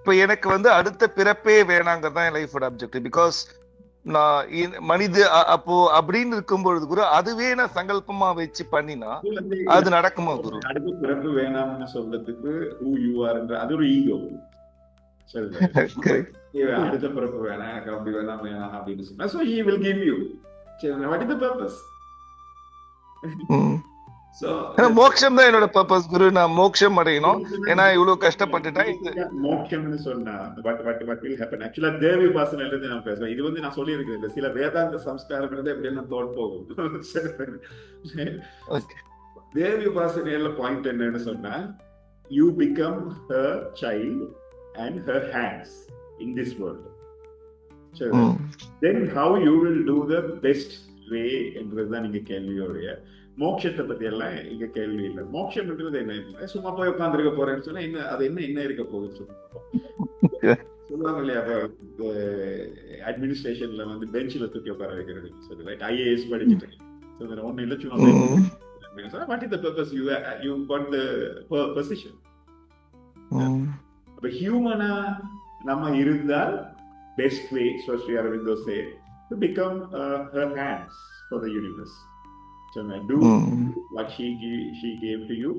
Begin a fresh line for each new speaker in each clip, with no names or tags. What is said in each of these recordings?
இப்ப எனக்கு வந்து அடுத்த பிறப்பே வேணாங்கிறது தான் என் லைஃபோட அப்ஜெக்டிவ் பிகாஸ் நான் மனித அப்போ அப்படின்னு இருக்கும் பொழுது குரு அதுவே நான் சங்கல்பமா வச்சு பண்ணினா அது நடக்குமா குரு?
அடுத்த பிறப்பு வேணாம்னு சொல்றதுக்கு ஹூ யூ ஆர்ன்ற அது ஒரு ஈகோ அடுத்த பிறப்பு வேணாம் எனக்கு அப்படி வேணாம் வேணாம் அப்படின்னு சொன்னா so he will give you சரி வாட் இஸ் த பர்பஸ்
மோட்சம் தான் என்னோட பர்பஸ் குரு. நான் மோட்சம் அடையணும். ஏன்னா இவ்வளவு கஷ்டப்பட்டுட்டேன்
மோட்சம்னு சொன்னா but but but will happen ஆக்சுவலா தேவி உபாசனைல இருந்து நான் பேசுவேன் இது வந்து நான் சொல்லியிருக்கேன் சில வேதாந்த சம்ஸ்காரம் எப்படின்னா தோல் போகும். தேவி உபாசனையில பாயிண்ட் என்னன்னு சொன்னா you become her child and her hands in this world. Then how you will do the best way என்றதுதான் நீங்க கேள்வியோடைய மோட்சத்தை பத்தி எல்லாம் இங்க கேள்வி இல்லை மோட்சம்ன்றது என்ன. சும்மா போய் உட்காந்துருக்க போறேன்னு சொன்னா என்ன அது என்ன என்ன இருக்க போகுது சொல்லுங்க சொல்லுவாங்க இல்லையா அட்மினிஸ்ட்ரேஷன்ல வந்து பெஞ்சில் தூக்கி உட்கார வைக்கிறது சொல்லி ரைட் ஐஏஎஸ் படிச்சுட்டு ஒன்னும் இல்லை சும்மா. What is the purpose you you got the position. அப்ப ஹியூமனா நம்ம இருந்தால் best way Aurobindo said to become uh, her hands for the universe so now do
ம்.
what she gave, she gave to you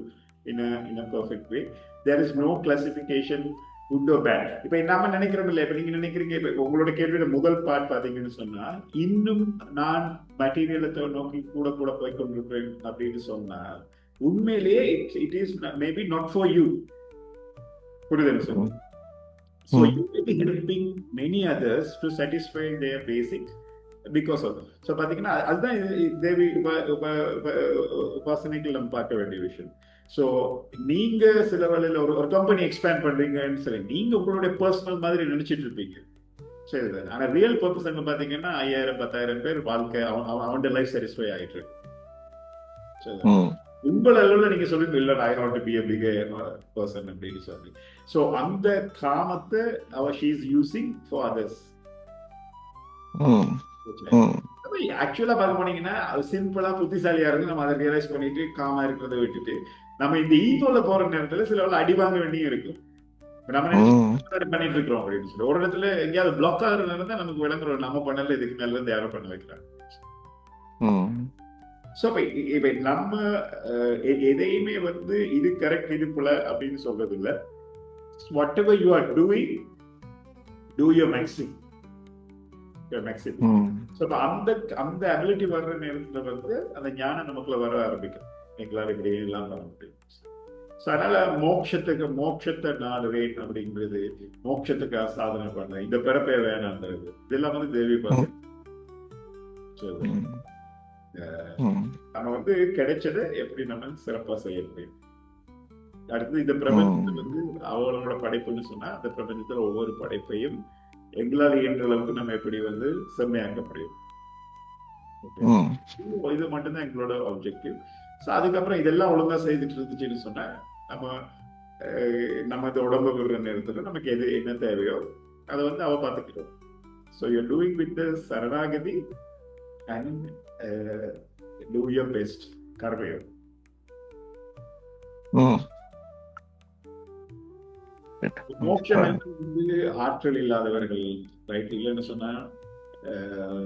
in a in a perfect way there is no classification good or bad இப்ப நாம நினைக்கிறோம் இல்லையா இப்ப நீங்க நினைக்கிறீங்க இப்ப உங்களோட கேள்வியோட முதல் பார்ட் பாத்தீங்கன்னு சொன்னா இன்னும் நான் மெட்டீரியலத்தை நோக்கி கூட கூட போய் கொண்டிருப்பேன் அப்படின்னு சொன்னா உண்மையிலேயே it is maybe not for you புரியுதுன்னு சொல்லுங்க So
Mm.
you will be helping many others to satisfy their basic because of so பார்த்தீங்கன்னா அதுதான் தேவி உப உப உப- உபாசனைகள் நம்ம பார்க்க வேண்டிய விஷயம். ஸோ நீங்க சில வேளையில ஒரு ஒரு கம்பெனி எக்ஸ்பேண்ட் பண்றீங்கன்னு சொல்லி நீங்க உங்களுடைய பர்சனல் மாதிரி நினைச்சிட்டு இருப்பீங்க. சரி ஆனா ரியல் பர்பஸ் அங்க பாத்தீங்கன்னா ஐயாயிரம் பத்தாயிரம் பேர் வாழ்க்கை அவன் அவன் லைஃப் சாட்டிஸ்ஃபை ஆயிட்டு இருக்கு. உங்கள் அளவில் நீங்க சொல்லுங்க இல்ல I want to be a bigger person அப்படின்னு சொல்லி. சோ அந்த காமத்தை அவ she is using for others. ஆக்சுவலா பார்க்க போனீங்கன்னா அது சிம்பிளா புத்திசாலியா இருந்து நம்ம அதை ரியலைஸ் பண்ணிட்டு காமா இருக்கிறத விட்டுட்டு நம்ம இந்த ஈகோல போற நேரத்துல சில வேளை அடி வாங்க வேண்டியும் இருக்கும். பண்ணிட்டு இருக்கிறோம் அப்படின்னு சொல்லி ஒரு இடத்துல எங்கேயாவது பிளாக் ஆகுற நேரம் நமக்கு விளங்குறோம் நம்ம பண்ணல இதுக்கு இருந்து யாரும் பண்ண வைக்கிறாங்க. ஸோ இப்போ இப்போ நம்ம எதையுமே வந்து இது கரெக்ட் இது போல அப்படின்னு சொல்றது இல்ல whatever you are doing to your maxim maxim
hmm.
So அப்போ அந்த அந்த அபிலிட்டி வர்ற நேரத்துல வந்து அந்த ஞானம் நமக்குள்ள வர ஆரம்பிக்கும். எங்களால் இப்படி எல்லாம் பண்ண முடியும். ஸோ அதனால மோட்சத்துக்கு மோட்சத்தை நாடுவேன் அப்படிங்கிறது மோட்சத்துக்கு சாதனை பண்ண இந்த பிறப்பே வேணான்றது இதெல்லாம் வந்து தேவி
ம். ம்.
நம்ம வந்து கிடைச்சதை எப்படி நம்ம சிறப்பா செய்ய முடியும்? அடுத்து இந்த பிரபஞ்சத்தை வந்து அவங்களோட படைப்புன்னு சொன்னா அந்த பிரபஞ்சத்துல ஒவ்வொரு படைப்பையும் எங்களால் இயன்ற அளவுக்கு நம்ம எப்படி வந்து செம்மையாக்க முடியும். இது மட்டும்தான் எங்களோட ஆப்ஜெக்டிவ் ஸோ அதுக்கப்புறம் இதெல்லாம் ஒழுங்கா செய்துட்டு இருந்துச்சுன்னு சொன்னா நம்ம நம்ம இந்த உடம்பு விடுற நேரத்துல நமக்கு எது என்ன தேவையோ அதை வந்து அவ பார்த்துக்கிறோம் so you doing with the சரணாகதி அண்ட் டூ யர் பெஸ்ட் கர்மயோகம். மோட்சம் வந்து ஆற்றல் இல்லாதவர்கள் ரைட் இல்லைன்னு சொன்னா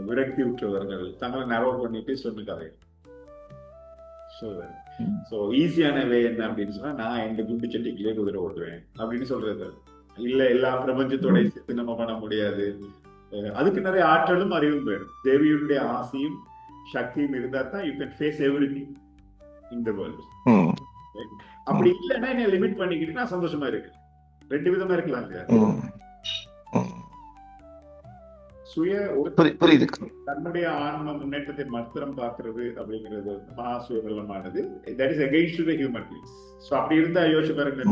விரக்தி உற்றவர்கள் தங்களை நரவ பண்ணிட்டு சொன்ன கதை. ஸோ ஈஸியான வே என்ன அப்படின்னு சொன்னா நான் இந்த குண்டு சட்டிக்குள்ளே குதிரை ஓட்டுவேன் அப்படின்னு சொல்றது. இல்ல எல்லா பிரபஞ்சத்தோட சேர்த்து நம்ம பண்ண முடியாது. அதுக்கு நிறைய ஆற்றலும் அறிவும் வேணும். தேவியுடைய ஆசையும் சக்தியும் இருந்தா தான் you can face everything இந்த வேர்ல்டு. அப்படி இல்லைன்னா என்ன லிமிட் பண்ணிக்கிட்டு நான் சந்தோஷமா இருக்கு ரெண்டு விதமா இருக்கலாம் இல்லையா. சுய
புரியுது.
தன்னுடைய ஆன்ம முன்னேற்றத்தை மாத்திரம் பார்க்கிறது அப்படிங்கிறது வந்து மகா சுயபலமானது. That is against the human peace so அப்படி இருந்தா யோசிச்சு பாருங்க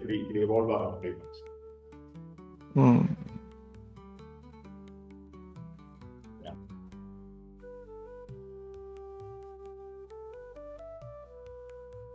எப்படி இது எவால்வ் ஆகும் அப்படின்னு.